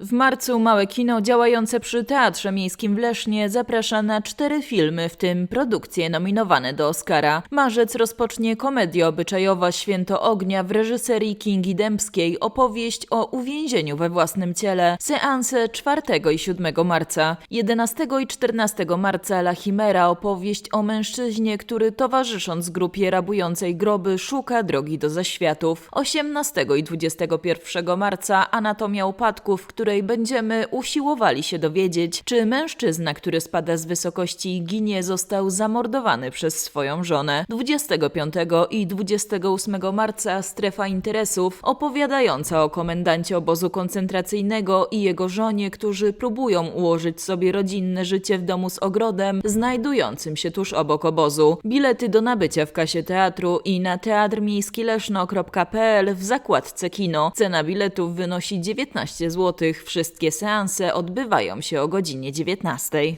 W marcu małe kino działające przy Teatrze Miejskim w Lesznie zaprasza na cztery filmy, w tym produkcje nominowane do Oscara. Marzec rozpocznie komedia obyczajowa Święto Ognia w reżyserii Kingi Dębskiej, opowieść o uwięzieniu we własnym ciele, seanse 4 i 7 marca. 11 i 14 marca La Chimera, opowieść o mężczyźnie, który towarzysząc grupie rabującej groby szuka drogi do zaświatów. 18 i 21 marca Anatomia upadku, w której będziemy usiłowali się dowiedzieć, czy mężczyzna, który spada z wysokości i ginie, został zamordowany przez swoją żonę. 25 i 28 marca Strefa interesów, opowiadająca o komendancie obozu koncentracyjnego i jego żonie, którzy próbują ułożyć sobie rodzinne życie w domu z ogrodem, znajdującym się tuż obok obozu. Bilety do nabycia w kasie teatru i na teatrmiejskileszno.pl w zakładce kino. Cena biletów wynosi 19 zł. Wszystkie seanse odbywają się o godzinie 19.